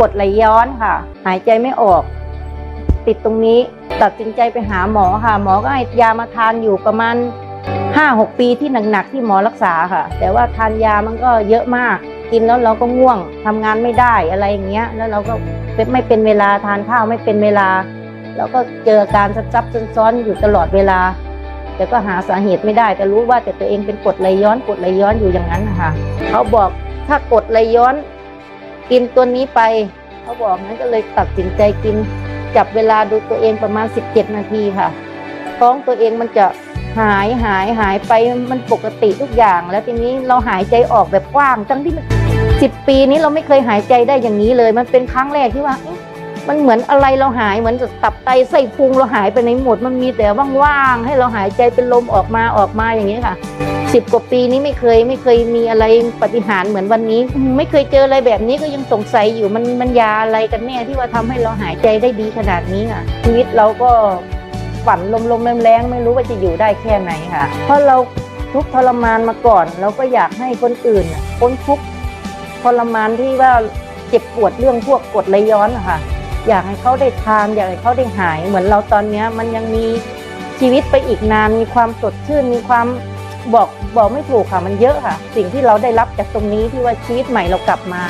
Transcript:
กดไหลย้อนค่ะ หายใจไม่ออก ติดตรงนี้ตัดสินใจไปหาหมอค่ะ หมอก็ให้ยามาทานอยู่ประมาณ5-6ปีที่หนักๆที่หมอรักษาค่ะ แต่ว่าทานยามันก็เยอะมาก กินแล้วเราก็ง่วงทำงานไม่ได้อะไรอย่างเงี้ย แล้วเราก็ไม่เป็นเวลาทานข้าวไม่เป็นเวลา แล้วก็เจอการซับๆซ้อนๆอยู่ตลอดเวลา แต่ก็หาสาเหตุไม่ได้ แต่รู้ว่าแต่ตัวเองเป็นกดไหลย้อนกดไหลย้อนอยู่อย่างนั้นนะคะเขาบอกถ้ากดไหลย้อน กินตัวนี้ไปเขาบอกงั้นก็เลยตัดสินใจกิน จับเวลาดูตัวเองประมาณ 17 นาทีค่ะ ท้องตัวเองมันจะหายหายหายไปมันปกติทุกอย่าง แล้วทีนี้เราหายใจออกแบบกว้างทั้งที่มันสิบปีนี้เราไม่เคยหายใจได้อย่างนี้เลย มันเป็นครั้งแรกที่ว่าเอ๊ะ มันเหมือนอะไรเราหายเหมือนตับไตไส้พุงเราหายไปในหมด มันมีแต่ว่างๆให้เราหายใจเป็นลมออกมาออกมาอย่างนี้ค่ะสิบกว่าปีนี้ไม่เคยไม่เคยมีอะไรปฏิหารเหมือนวันนี้ ไม่เคยเจออะไรแบบนี้ก็ยังสงสัยอยู่มันมันยาอะไรกันแน่ที่ว่าทำให้เราหายใจได้ดีขนาดนี้ค่ะชีวิตเราก็ฝันลมๆแรงๆไม่รู้ว่าจะอยู่ได้แค่ไหนค่ะ เพราะเราทุกทรมานมาก่อน เราก็อยากให้คนอื่นพ้นทุกทรมานที่ว่าเจ็บปวดเรื่องพวกกดไหลย้อนค่ะ อยากให้เขาได้ทานอยากให้เขาได้หาย เหมือนเราตอนเนี้ยมันยังมีชีวิตไปอีกนานมีความสดชื่นมีความบอกบอกไม่ถูกค่ะมันเยอะค่ะ สิ่งที่เราได้รับจากตรงนี้ที่ว่าชีวิตใหม่เรากลับมา